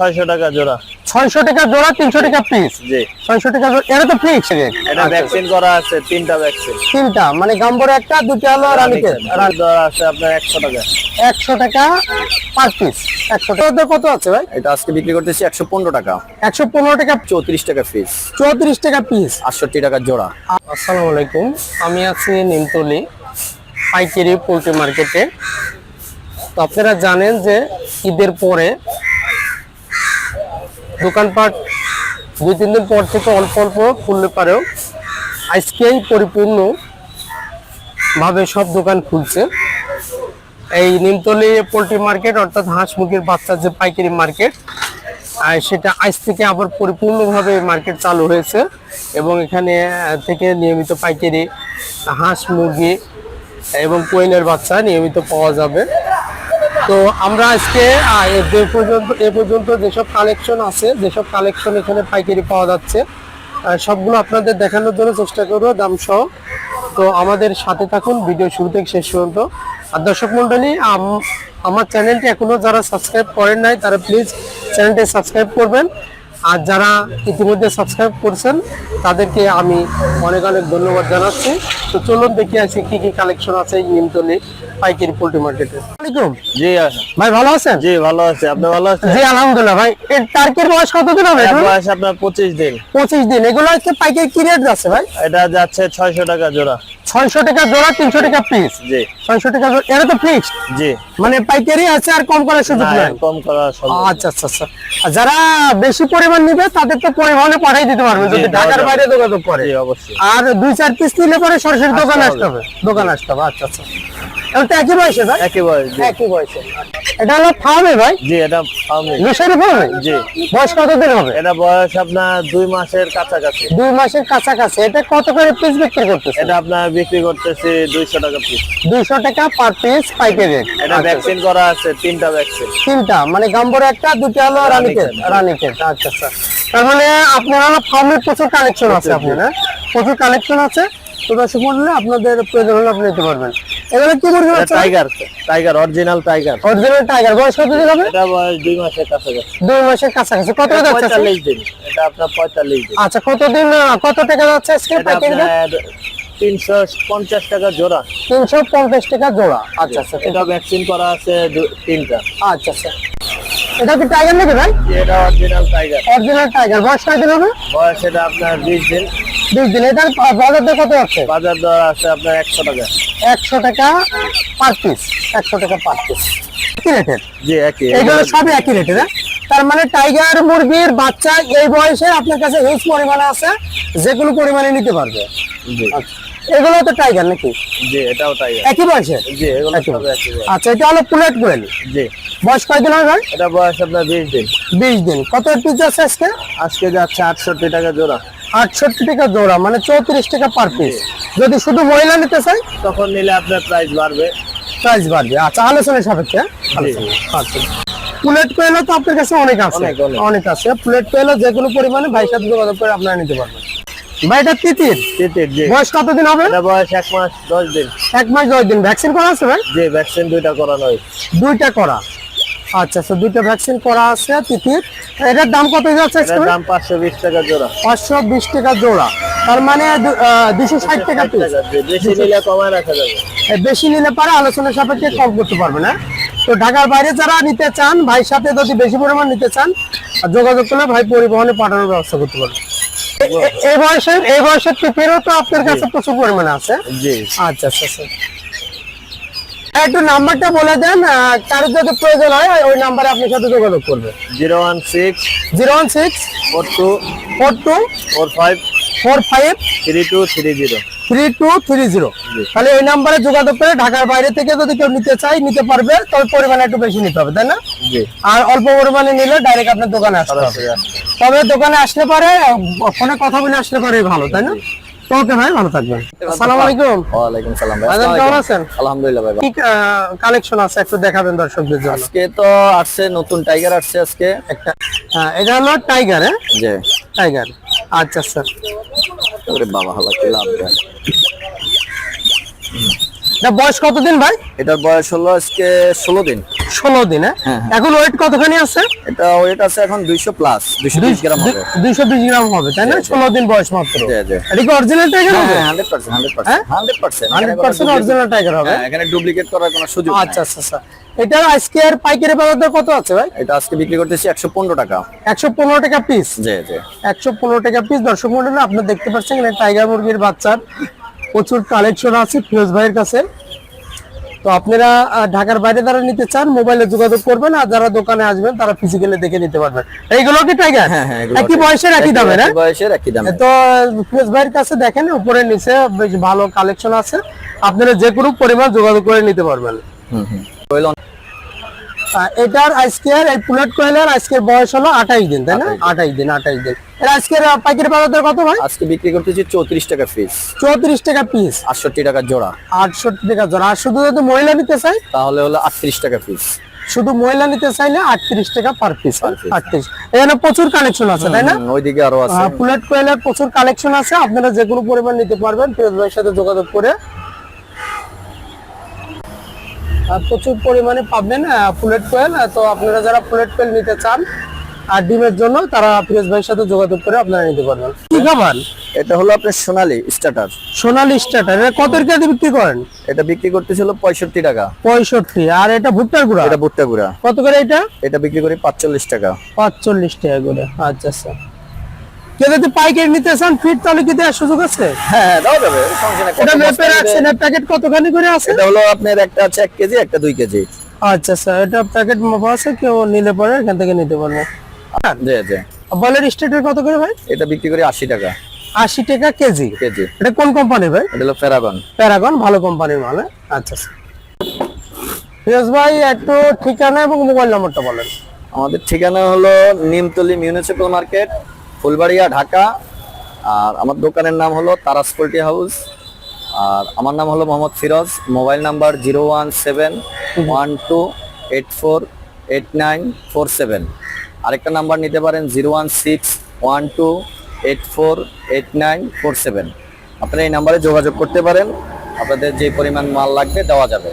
ছয়শো টাকা জোড়া। ছয়শো টাকা জোড়া তিনশো টাকা পিস জি। ছয়শো টাকা জোড়া এটা তো ফিক্স এটা ভ্যাকসিন করা আছে তিনটা ভ্যাকসিন তিনটা মানে গাম্বরে একটা দুটো হলো রানিকে দেওয়া আছে আপনার একশো টাকা। একশো টাকা পার পিস একশো টাকা। কত আছে ভাই? এটা আজকে বিক্রি করতেছি একশো পনেরো টাকা। একশো পনেরো টাকা চৌত্রিশ টাকা পিস চৌত্রিশ টাকা পিস আটষট্টি টাকা জোড়া। আসসালামু আলাইকুম আমি আছি নিমতলি পাইকারি পোলট্রি মার্কেটে। তো আপনারা জানেন যে ঈদের পরে দোকানপাট দুই, তিন দিন পর থেকে অল্প অল্প খুললে পারেও আজকেই পরিপূর্ণভাবে সব দোকান খুলছে। এই নিমতলি পোলট্রি মার্কেট অর্থাৎ হাঁস মুরগির বাচ্চার যে পাইকারি মার্কেট আর সেটা আজ থেকে আবার পরিপূর্ণভাবে মার্কেট চালু হয়েছে এবং এখানে থেকে নিয়মিত পাইকারি হাঁস মুরগি এবং কোয়েলের বাচ্চা নিয়মিত পাওয়া যাবে। তো আমরা আজকে এ পর্যন্ত এ পর্যন্ত যেসব কালেকশন আছে, যেসব কালেকশন এখানে পাইকারি পাওয়া যাচ্ছে সবগুলো আপনাদের দেখানোর জন্য চেষ্টা করব দাম সহ। তো আমাদের সাথে থাকুন, ভিডিও শুরু থেকে শেষ পর্যন্ত। আর দর্শক মন্ডলী আম- আমার চ্যানেলটি এখনও যারা সাবস্ক্রাইব করেন নাই, তারা প্লিজ চ্যানেলটি সাবস্ক্রাইব করবেন। আর যারা ইতিমধ্যে সাবস্ক্রাইব করছেন, তাদেরকে আমি অনেক অনেক ধন্যবাদ জানাচ্ছি। তো চলুন দেখি আছি কি কি কালেকশন আছে নিমতলি পাইকারি পোল্ট্রি মার্কেটে। আসসালামাইকুম জি ভাই ভালো আছেন? জি ভালো আছে। আপনি ভালো আছেন? জি আলহামদুলিল্লাহ ভাই। এর টার্কির বয়স কতদিন হবে বয়স আপনার পঁচিশ দিন। পঁচিশ দিন। এগুলো আজকে পাইকারি কি রেট যাচ্ছে ভাই? এটা যাচ্ছে ছয়শো টাকা জোড়া। ছয়শো টাকা জোড়া তিনশো টাকা পিস জি। ছয়শো টাকা জোড়া। এটা তো ফিক্সড জি। মানে পাইকারি আছে আর কম করার সুযোগ নাই? কম করা সম্ভব আচ্ছা আচ্ছা আচ্ছা। যারা বেশি পরিমাণ নিবে তাদের তো পরিমাণে পাঠাই দিতে পারবে। যদি ঢাকার বাইরে যোগাযোগ করে। জি অবশ্যই। আর দুই চার পিস নিলে পরে সরাসরি দোকানে আসতে হবে। দোকানে আসতে হবে। আচ্ছা আচ্ছা। এটা একই বয়সে ভাই? একই বয়স একই বয়সে। এটা হলো ফার্মে ভাই? জি এটা আমি মিশরে ফার্মে? জি। বয়স কতদিন হবে? এটা বয়স আপনার দুই মাসের কাছাকাছি। দুই মাসের কাছাকাছি। এটা কত করে পিস বিক্রি করতেছে? এটা আপনার বিক্রি করতেছি দুইশো টাকা পিস দুইশো টাকা পার পিস পাইকারি। রেট এটা ভ্যাকসিন করা আছে তিনটা ভ্যাকসিন তিনটা। মানে গাম্বরে একটা দুটো হলো রানিকেট রানীক্ষেত। রানিকেট আচ্ছা আচ্ছা। তার মানে আপনার হলো ফার্মের প্রচুর কালেকশন আছে আপনার হ্যাঁ? প্রচুর কালেকশন আছে। তো দর্শক মন্ডলী আপনাদের প্রয়োজন হলে আপনি নিতে পারবেন। এবারে কি মুরগি tiger tiger original tiger original tiger বয়স কত দিন হবে এটা বয়স দুই মাসের কাছাকাছি। দুই মাসের কাছাকাছি। কত করে যাচ্ছে? আজকে? পঁয়তাল্লিশ দিন। এটা আপনার পঁয়তাল্লিশ দিন। আচ্ছা কতদিন আহ, কত টাকা যাচ্ছে আজকে তিনশো পঞ্চাশ টাকা জোড়া। টাকা আচ্ছা আচ্ছা এটা ভ্যাকসিন করা আছে তিনটা। আচ্ছা আচ্ছা। এটা কি টাইগার নাকি ভাই? এটা অরিজিনাল টাইগার অরিজিনাল টাইগার বয়স কয় দিন হবে? বয়স এটা আপনার বিশ দিন। বিশ দিন। এটার বাজার দর কত আছে? বাজার দর আছে আপনার একশো টাকা। একশো টাকা পার পিস একশো টাকা পার পিস কি রেটের জি একই। এগুলো সবই একই রেটের হ্যাঁ? তার মানে টাইগার মুরগির বাচ্চা এই বয়সে আপনার কাছে হিউজ পরিমাণে আছে যে কোনো পরিমাণে নিতে পারবে। জি। আচ্ছা। এগুলো তো টাইগার নাকি? জি এটাও টাইগার একই বয়সে জি এগুলো একই সব একই। আচ্ছা এটা হলো পুলেট কোয়েল জি। বয়স কয়দিন হবে ভাই? এটা বয়স আপনার বিশ দিন। বিশ দিন। কত পিস আছে আজকে? আজকে যাচ্ছে আটষট্টি টাকা জোড়া। আটষট্টি টাকা জোড়া মানে চৌত্রিশ টাকা পার পিস যদি শুধু মহিলা নিতে চাই তখন নিলে আপনার প্রাইস বাড়বে। প্রাইস বাড়বে। আচ্ছা আলোচনার সাপেক্ষে। আচ্ছা। প্লেট পেলে তো আপনার কাছে অনেক আছে। অনেক, আছে। প্লেট পেলে যে কোনো পরিমাণে ভাইয়ের সাথে যোগাযোগ করে আপনারা নিতে পারবেন। ভাই এটা তিতির? তিতির জি। বয়স কতদিন হবে? এটা বয়স এক মাস দশ দিন। এক মাস দশ দিন। ভ্যাকসিন করা আছে ভাই? জি ভ্যাকসিন দুইটা করানো হয়েছে। দুইটা করা। আচ্ছা আচ্ছা দুইটা ভ্যাকসিন করা আছে তিতির। এটার দাম কত যাচ্ছে দাম পাঁচশো বিশ টাকা জোড়া। পাঁচশো বিশ টাকা জোড়া। তার মানে দুশো ষাট টাকা ষাট পিস বেশি নিলে কমায় রাখা যাবে। বেশি নিলে পারে আলোচনার সাপেক্ষে কম করতে পারবে না তো ঢাকার বাইরে যারা নিতে চান ভাই সাথে যদি বেশি পরিমাণ নিতে চান আর যোগাযোগ করলে ভাই পরিবহনে পাঠানোর ব্যবস্থা করতে পারবে এই বয়সের এই বয়সের টিপেরও তো আপনার কাছে প্রচুর পরিমাণে আছে। জি। আচ্ছা আচ্ছা আচ্ছা। একটু নাম্বারটা বলে দেন কারোর যদি প্রয়োজন হয় ওই নাম্বারে আপনার সাথে যোগাযোগ করবে zero one six zero one six four two four two four five four five three two three zero. Three two three zero. তাহলে ওই নাম্বারে যোগাযোগ করে ঢাকার বাইরে থেকে যদি কেউ নিতে চায় নিতে পারবে তবে পরিমাণে একটু বেশি নিতে হবে তাই না? আর অল্প পরিমাণে নিলে ডাইরেক্ট আপনার দোকানে আসতে হবে। তবে দোকানে আসলে পারে ফোনে কথা বলে আসলে পারে ভালো তাই না? ওকে ভাই ভালো থাকবেন। আসসালামু আলাইকুম। ওয়ালাইকুম সালাম ভাই। কেমন আছেন? আলহামদুলিল্লাহ ভাই কি কালেকশন আছে একটু দেখাবেন দর্শকদের জন্য। আজকে তো আসছে নতুন টাইগার আসছে আজকে। একটা হ্যাঁ, এটা হলো টাইগার হ্যাঁ? টাইগার আচ্ছা স্যার ওরে বাবা হালা কি লাভ দেয় এটা বয়স কতদিন ভাই? এটার বয়স হলো আজকে ষোলো দিন। ষোলো দিন হ্যাঁ? হ্যাঁ, হ্যাঁ। এখন ওয়েট কতখানি আছে? এটা ওয়েট আছে এখন দুইশো প্লাস দুইশো বিশ গ্রাম হবে। দুইশো বিশ গ্রাম হবে তাই না। ষোলো দিন বয়স মাত্র। এটা কি অরিজিনাল টাইগার হবে? হান্ড্রেড পার্সেন্ট হান্ড্রেড হ্যাঁ? Percent hundred percent hundred percent original tiger হবে। এখানে ডুপ্লিকেট করার কোনো সুযোগ আচ্ছা আচ্ছা আচ্ছা। এটা আজকে আর পাইকারি বাজার দর কত আছে ভাই? এটা আজকে বিক্রি করতেছি একশো পনেরো টাকা। একশো পনেরো টাকা পিস জি জি। টাকা পিস দর্শক মন্ডলী আপনারা দেখতে পাচ্ছেন এখানে টাইগার মুরগির বাচ্চার প্রচুর কালেকশন আছে ফিরোজ ভাইয়ের কাছে। তো আপনারা ঢাকার বাইরে যারা নিতে চান মোবাইলে যোগাযোগ করবেন আর যারা দোকানে আসবেন তারা ফিজিক্যালি দেখে নিতে পারবেন। এইগুলো কি টাইগার হ্যাঁ হ্যাঁ একই। বয়সের একই দামে না একই বয়সের একই দামে তো ফিরোজ ভাইয়ের কাছে দেখেন উপরে নিচে বেশ ভালো কালেকশন আছে। আপনারা যে কোনো পরিমাণ যোগাযোগ করে নিতে পারবেন। হুম হুম। এটার আজকের এই পুলেট কোয়েলের আজকের বয়স হলো আঠাইশ দিন তাই না? আঠাইশ দিন। আঠাইশ দিন এর আজকের পাইকারি বাজার দর কত ভাই? আজকে বিক্রি করতেছি চৌত্রিশ টাকা পিস চৌত্রিশ টাকা পিস আটষট্টি টাকা জোড়া। আটষট্টি টাকা জোড়া। আর শুধু যদি মহিলা নিতে চাই? তাহলে হলো আটত্রিশ টাকা পিস শুধু মহিলা নিতে চাইলে আটত্রিশ টাকা পার পিস আটত্রিশ। এখানে প্রচুর কালেকশন আছে তাই না? ওইদিকে আরও আছে। পুলেট কোয়েলের প্রচুর কালেকশন আছে। আপনারা যে কোনো পরিমাণ নিতে পারবেন। ভাইয়ের সাথে যোগাযোগ করে প্রচুর পরিমাণে পাবেন পুলেট কোয়েল। তো আপনারা যারা পুলেট কোয়েল নিতে চান আর ডিমের জন্য তারা ফিরোজ ভাইয়ের সাথে যোগাযোগ করে আপনারা নিতে পারবেন। কি খাবার? এটা হলো আপনার সোনালী স্টার্টার। সোনালি স্টার্টার এটা কত কেজি বিক্রি করেন? এটা বিক্রি করতেছিল পঁয়ষট্টি টাকা। পঁয়ষট্টি আর এটা ভুট্টার গুঁড়া? এটা ভুট্টা গুঁড়া। কত করে এটা? এটা বিক্রি করি পাঁচচল্লিশ টাকা। পাঁচচল্লিশ টাকা করে আচ্ছা আচ্ছা। কেউ যদি পাইকারি নিতে চান ফিট তাহলে কি দেওয়ার সুযোগ আছে? হ্যাঁ হ্যাঁ দেওয়া যাবে। এটা মেপে রাখছেন প্যাকেট কতখানি করে আছে? এটা হলো আপনার একটা আছে এক কেজি একটা দুই কেজি। আচ্ছা আচ্ছা এটা প্যাকেট মাপা আছে কেউ নিলে পরে এখান থেকে নিতে পারবে। জি জি বলের স্টেটের কত করে ভাই? এটা বিক্রি করি আশি টাকা। আশি টাকা কেজি? কেজি। এটা কোন কোম্পানি ভাই? এটা হলো প্যারাগন প্যারাগন ভালো কোম্পানির মাল হ্যাঁ? আচ্ছা আচ্ছা। ফিরোজ ভাই একটু ঠিকানা এবং মোবাইল নম্বরটা বলেন। আমাদের ঠিকানা হলো নিমতলি মিউনিসিপাল মার্কেট ফুলবাড়িয়া, ঢাকা। আর আমার দোকানের নাম হলো তারাস পোল্ট্রি হাউস। আর আমার নাম হলো Mohammad Firoz. Mobile number zero one seven one two eight four eight nine four seven. আরেকটা নাম্বার নিতে পারেন zero one six one two eight four eight nine four seven. আপনারা এই নাম্বারে যোগাযোগ করতে পারেন। আপনাদের যে পরিমাণ মাল লাগবে দেওয়া যাবে।